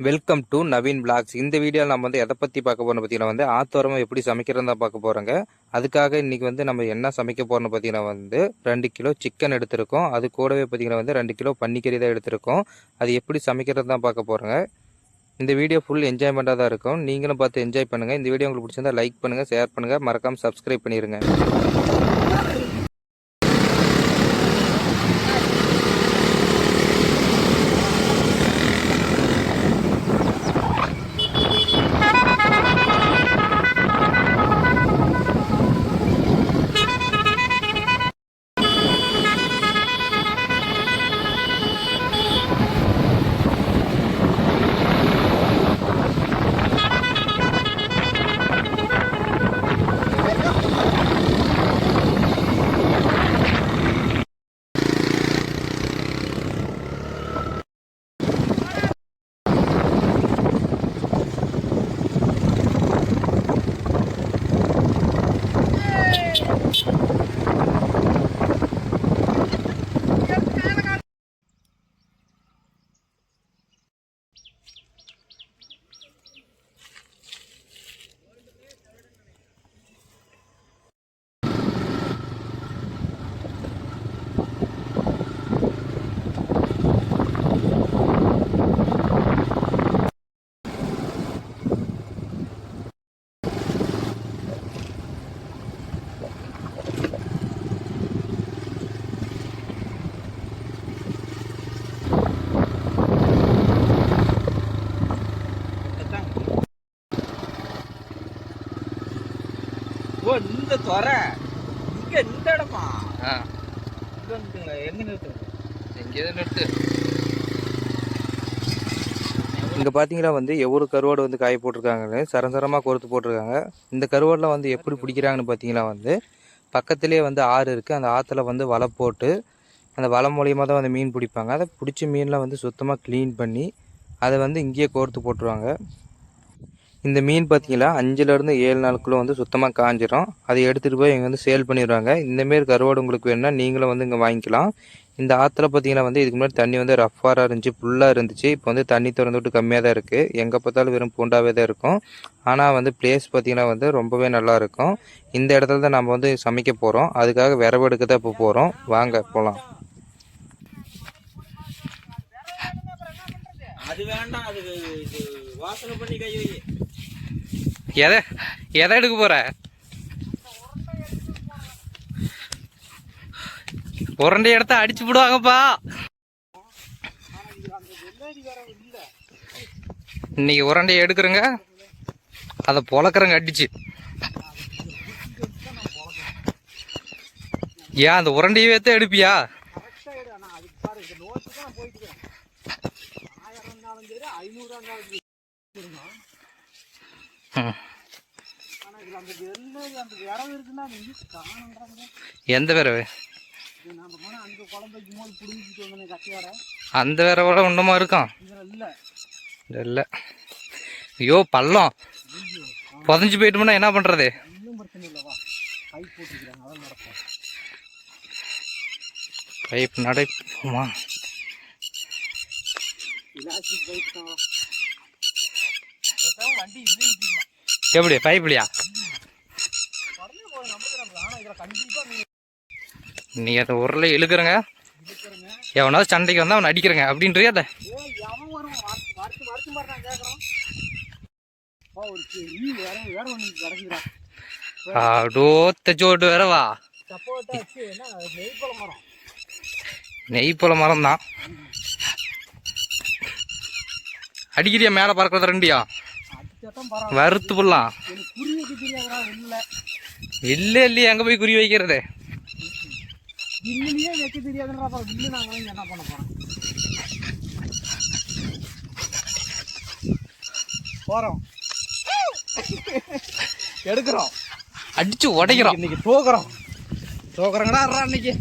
Welcome to Naveen blocks இந்த வீடியோவில் நம்ம வந்து எதை பற்றி பார்க்க போகிறோம் பார்த்தீங்கன்னா வந்து ஆத்தோரமாக எப்படி சமைக்கிறதா பார்க்க போகிறோங்க அதுக்காக இன்றைக்கி வந்து நம்ம என்ன சமைக்க போகிறோம்னு பார்த்தீங்கன்னா வந்து ரெண்டு கிலோ சிக்கன் எடுத்திருக்கோம். அது கூடவே பார்த்தீங்கன்னா வந்து ரெண்டு கிலோ பன்னிக்கறி தான் எடுத்திருக்கோம். அது எப்படி சமைக்கிறது தான் பார்க்க போகிறோங்க இந்த வீடியோ ஃபுல் என்ஜாய்மெண்ட்டாக தான் இருக்கும். நீங்களும் பார்த்து என்ஜாய் பண்ணுங்கள் இந்த வீடியோ உங்களுக்கு பிடிச்சிருந்தா லைக் பண்ணுங்கள் ஷேர் பண்ணுங்கள் மறக்காமல் சப்ஸ்கிரைப் பண்ணிடுங்க ஓ இந்த துறை இங்க இந்த இடமா? ஆ. இங்க வந்துட்டுங்களா எங்க நிறுத்துங்க எங்கேயாவது நிறுத்து. இங்கே பார்த்தீங்கன்னா வந்து எவ்வளோ கருவாடு வந்து காய போட்டிருக்காங்கன்னு சரசரமாக கோர்த்து போட்டிருக்காங்க. இந்த கருவாடில் வந்து எப்படி பிடிக்கிறாங்கன்னு பார்த்தீங்கன்னா வந்து பக்கத்துலேயே வந்து ஆறு இருக்குது அந்த ஆற்றுல வந்து வலை போட்டு அந்த வலை மூலியமாக தான் வந்து மீன் பிடிப்பாங்க. அதை பிடிச்ச மீன்லாம் வந்து சுத்தமாக க்ளீன் பண்ணி அதை வந்து இங்கேயே கோர்த்து போட்டுருவாங்க. இந்த மீன் பார்த்தீங்கன்னா அஞ்சுலேருந்து ஏழு நாளுக்குள்ளே வந்து சுத்தமாக காஞ்சிரும். அதை எடுத்துகிட்டு போய் இங்கே வந்து சேல் பண்ணிடுவாங்க. இந்தமாரி கருவாடு உங்களுக்கு வேணும்னா நீங்களும் வந்து இங்கே வாங்கிக்கலாம். இந்த ஆற்றுல பார்த்தீங்கன்னா வந்து இதுக்கு முன்னாடி தண்ணி வந்து ரஃப்பாக இருந்துச்சு ஃபுல்லாக இருந்துச்சு. இப்போ வந்து தண்ணி திறந்து விட்டு கம்மியாக தான் இருக்குது எங்கே பார்த்தாலும் வெறும் பூண்டாவே தான் இருக்கும். ஆனால் வந்து பிளேஸ் பார்த்தீங்கன்னா வந்து ரொம்பவே நல்லா இருக்கும். இந்த இடத்துல தான் நம்ம வந்து சமைக்க போகிறோம் அதுக்காக விரவு எடுக்க தான் இப்போ போகிறோம் வாங்க போகலாம் அது வேண்டாம். அது வாசனை பண்ணி கை எதை எதை எடுக்க போகிற உரண்டை இடத்த அடிச்சு விடுவாங்கப்பா இன்னைக்கு உரண்டையை எடுக்கிறங்க. அதை பொழக்கிறங்க அடிச்சு. ஏன் அந்த உரண்டையவே தான் எடுப்பியா? ம். வந்தேன் கட்டியார அந்த விரவோட ஒன்றுமா இருக்கும் இல்ல. ஐயோ பள்ளம். புதஞ்சு போயிட்டோம்னா என்ன பண்ணுறது பைப் நடைப்போமா? எப்படி பைப்லையா உடனே போய் நம்ம நம்ம ஆனா இதுல கண்டிப்பா நீ நீ அந்த உருளை இழுக்கிறங்க. எவனாவது சண்டைக்கு வந்தால் அவனை அடிக்கிறங்க. அப்படின்றியா அதை? ஏ எவன் வேறவா நெய்ப்பழ மரம் நெய் போல மரம் தான். அடிக்கிறியா மேலே பறக்கிறது ரெண்டியா? வறுத்து புல்லாம் இல்லை இல்லையே எங்கே போய் குறி வைக்கிறது. வில்லுலயே வைக்க தெரியாதுன்ற அப்புறம் வில்லு நாங்கள் என்ன பண்ண போறோம்? போறோம். எடுக்கிறோம். அடிச்சு உடைக்கிறோம். இன்னைக்கு தூக்குறோம். தூக்குறோங்கடா அன்னைக்கு.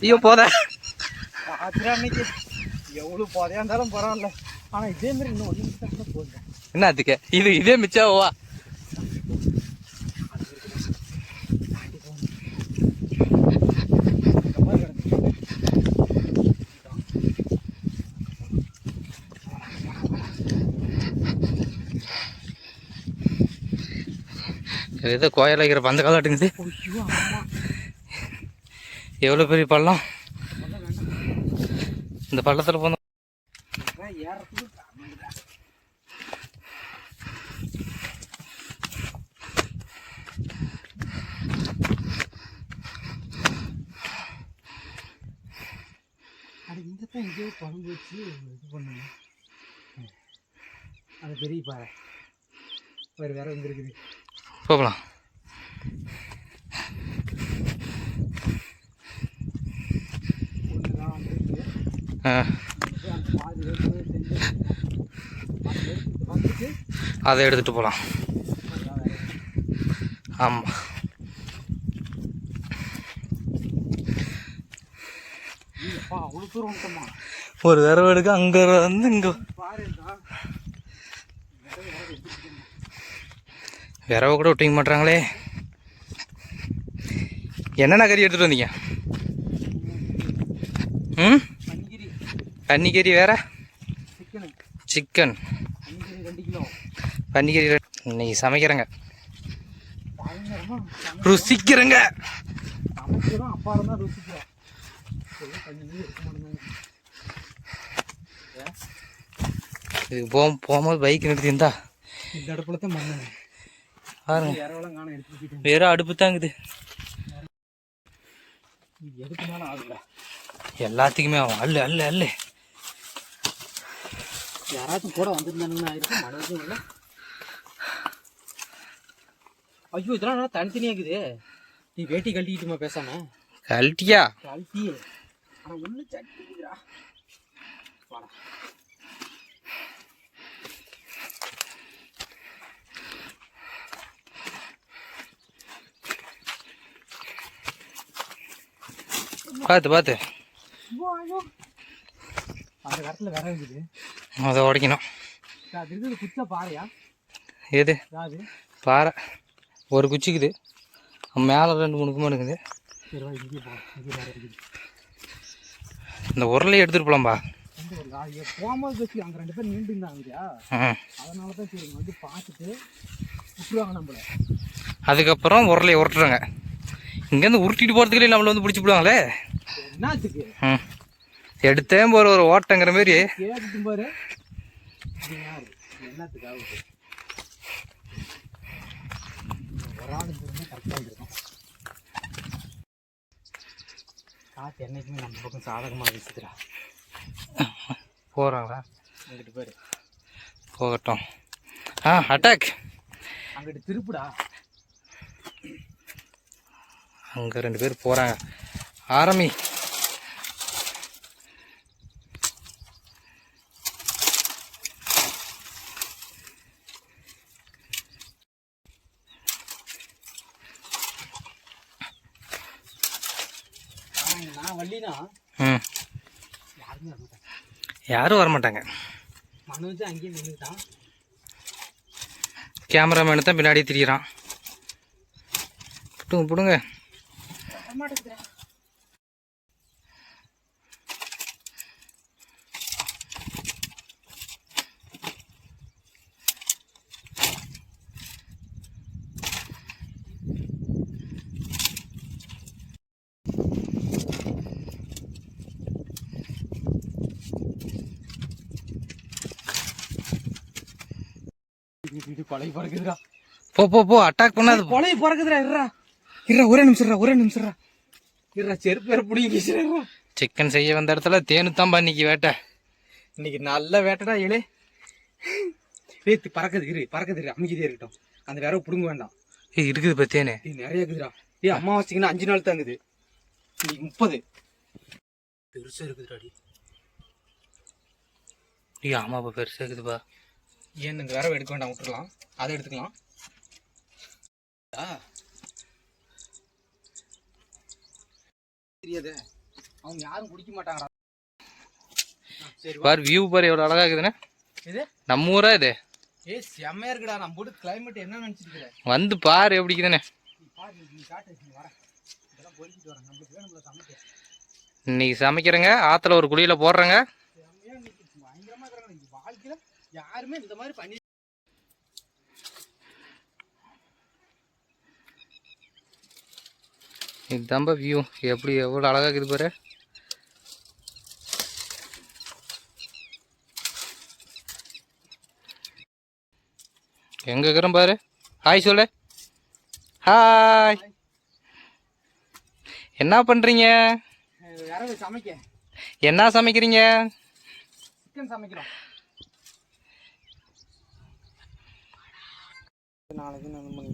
ஐயோ போத. அன்னைக்கு? எவ்வளவு போதையா இருந்தாலும் பரவாயில்ல. ஆனா இதே மாதிரி இன்னும் ஒன்று போதும். என்ன அதுக்கு? இது இதே மிச்சாவா இது ஏதோ கோயில் வைக்கிற பந்த காலாட்டுங்குது எவ்வளோ பெரிய பள்ளம்? இந்த பள்ளத்தில் போன இந்த தான் எங்கேயோ குழம்பு வச்சு இது பண்ணுங்க. அது பெரிய பாறை. வேறு வேற வந்துருக்குது போகலாம். எடுத்துட்டு அதை எடுத்துகிட்டு போகலாம். ஆமாம் ஒரு தடவை எடுக்க அங்கே வந்து இங்கே. விரவ கூட விட்டிங்க மாட்டுறாங்களே என்னென்ன கறி எடுத்துகிட்டு வந்தீங்க? ம்? பன்னிக்கறி வேற? சிக்கன். பன்னிக்கறி இன்னைக்கு சமைக்கிறேங்க. ருசிக்கிறேங்க. இது அப்பா போகும்போது பைக் நிறுத்தியிருந்தா. இந்த இடத்துல தான் மண்ணு. பாருங்க. வெறும் அடுப்பு தாங்குது எல்லாத்துக்குமே ஆகும். அல்லு அல்லு அல்லு. யாராச்சும் கூட வந்திருந்தானுங்கன்னா மனதும் இல்லை? ஐயோ இதெல்லாம் நல்லா தனித்தனியாக இருக்குது. நீ வேட்டி கழட்டிக்கிட்டுமா பேசாம? கழட்டியா? கழட்டி ஆனால் ஒன்று சட்டிக்கிறா பார்த்து பார்த்து. அந்த இடத்துல வேற இருக்குது. அதை உடைக்கணும். அது இருக்குது குச்சா பாறையா? எது? பாறை. ஒரு குச்சிக்குது. மேலே ரெண்டு மூணு கும்பம் இருக்குது. இந்த போகும்போது பேசி அங்கே ரெண்டு பேர் நின்று இருந்தாங்க இல்லையா? ம் அதனால தான் சரி இங்க வந்து பார்த்துட்டு விட்டுருவாங்க நம்மள. அதுக்கப்புறம் உருளையை உருட்டுறாங்க. இங்கேருந்து உருட்டிட்டு போகிறதுக்குள்ளே நம்மளை வந்து பிடிச்சி ம் எடுத்தே போகிற ஒரு ஓட்டங்கிற இருக்கும் காற்று என்னைக்குமே நம்ம பக்கம் சாதகமாக வீசுதுடா போகிறாங்களா அங்கிட்டு பாரு. போகட்டும். ஆ அட்டாக் அங்கிட்டு திருப்புடா. அங்கே ரெண்டு பேர் போகிறாங்க ஆரம்பி வர மாட்டாங்க யாரும் வரமாட்டாங்க. கேமராமேனு தான் பின்னாடி திரியிறான். புடுங்க பிடுங்க கொலை பறக்குதுடா. போ போ போ அட்டாக் பண்ணாது போ. கொலை பறக்குதுடா இருடா. இருடா ஒரே நிமிஷம் ஒரே நிமிஷம் இருடா செருப்பு வேற பிடிங்கிச்சுடா சிக்கன் செய்ய வந்த இடத்துல தேனு தான் பண்ணிக்கு வேட்டை. இன்னைக்கு நல்ல வேட்டடா ஏழு ஏத்து பறக்குது இரு பறக்குது இரு அமைதியே இருக்கட்டும். அந்த வேற புடுங்க வேண்டாம். ஏய் இருக்குது இப்போ தேனு. இது நிறைய இருக்குதுடா. ஏய் அமாவாசைக்குன்னா அஞ்சு நாள் தாங்குது. இன்னைக்கு முப்பது. பெருசா இருக்குதுடாடி ஐயோ ஆமாப்பா பெருசாக இருக்குதுப்பா. ஏன் இந்த விரவை எடுக்க வேண்டாம் விட்டுறலாம். அதை எடுத்துக்கலாம். ஆ. தெரியாதே. அவங்க யாரும் குடிக்க மாட்டாங்கடா. சரி. பாரு வியூ பாரு எவ்வளோ அழகா இருக்குதுன்னு. இது? நம்ம ஊரா இது? ஏய் செம்மையா இருக்குடா. நம்ம போட்டு கிளைமேட் என்ன நினைச்சிருக்கிற வந்து பாரு எப்படி இன்னைக்கு சமைக்கிறேங்க. ஆற்றுல ஒரு குழியில் போடுறேங்க செம்மையா இன்னைக்கு பயங்கரமா இருக்கிறாங்க இன்னைக்கு வாழ்க்கையில யாருமே இந்த மாதிரி பண்ணி இதுதான்பா வியூ எப்படி எவ்வளோ அழகாக இருக்குது பாரு. எங்க இருக்கிறோம் பாரு. ஹாய் சொல்லு. ஹாய் என்ன சமைக்க? என்ன சமைக்கிறீங்க? சிக்கன் சமைக்கிறோம். நாளைக்கு நான் பண்ணி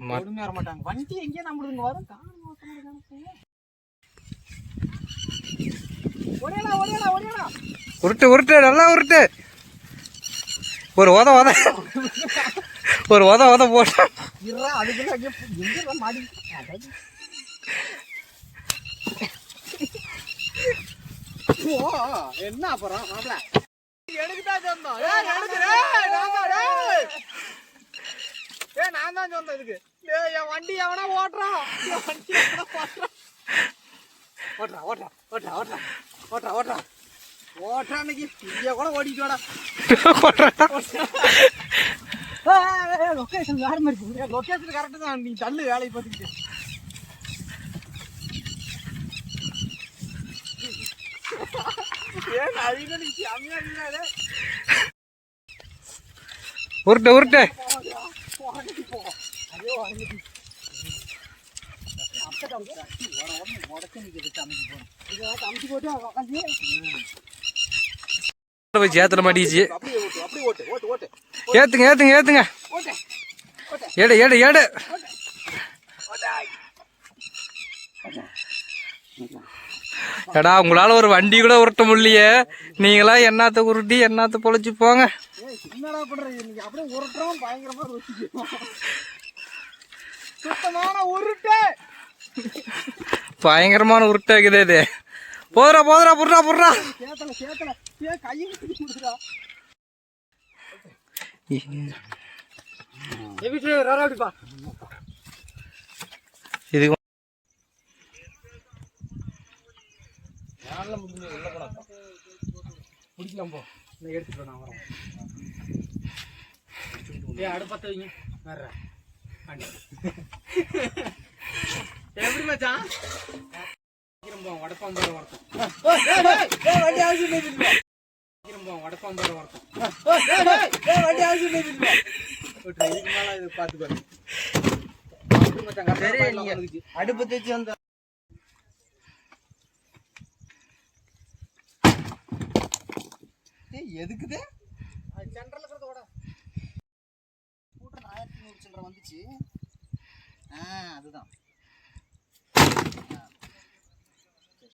ம- பொறுமையா வர மாட்டாங்க வண்டி எங்கேயே நம்மளுக்கு வரும். உருட்டு உருட்டு நல்லா உருட்டு. ஒரு உத உத ஒரு உத உத போட்டு என்ன அப்புறம்? எனக்கு தான் சொந்தம். ஏய் எனக்கு டேய் நான் தான் டேய் ஏய் நான் தான் சொந்தம் இதுக்கு. டேய் என் வண்டி எவனா ஓட்டுறான்? என் வண்டி எவனா ஓட்டுறான்? ஓட்டுறா ஓட்டுறா ஓட்டுறா ஓட்டுறா ஓட்டுறா ஓட்டுறா. ஓட்டுறா அன்னைக்கு. இங்கே கூட ஓடிட்டு வாடா. லொகேஷன் வேற மாதிரி இருக்கு. லொகேஷன் கரெக்டு தான். நீ தள்ளு வேலையை பார்த்துக்கிட்டு ஏன் அவங்க நீ செம்மையா இருந்தாலே உருட்டு உருட்டு போகண்டி போ ஐயோ வாங்கி அப்பதான் உடச்சு நிற்கிறது சமைச்சு போகிறேன் இதை சமைச்சு போட்டு உட்காந்து போய் சேத்துல மாட்டிச்சு ஏத்துங்க ஏத்துங்க ஏத்துங்க. எடு எடு எடு எடா உங்களால ஒரு வண்டி கூட உருட்ட முடியலையே. நீங்களா என்னத்த உருட்டி என்னத்த பொழைச்சு போங்க. பயங்கரமான உருட்டா இருக்குது இது. போதுரா போதுரா புடுறா புடுறா. சேத்தல பிடிக்கலாம் போ. நான் எடுத்துட்டு நான் வரேன். ஏ அடுப்பத்த வைங்க. வர்ற. எப்படி மச்சான்? அவசியம் சீக்கிரம் வடப்பான் போற வரட்டும். வண்டி அவசியம் இதுக்கு மேல இது பார்த்து பாரு சரி அடுப்பு தேய்ச்சி வந்த எதுக்குது? சென்ட்ரல் இருக்கிறத கூட கூட்டம் ஆயிரத்தி நூறு சில்லரை வந்துச்சு. ஆ அதுதான்.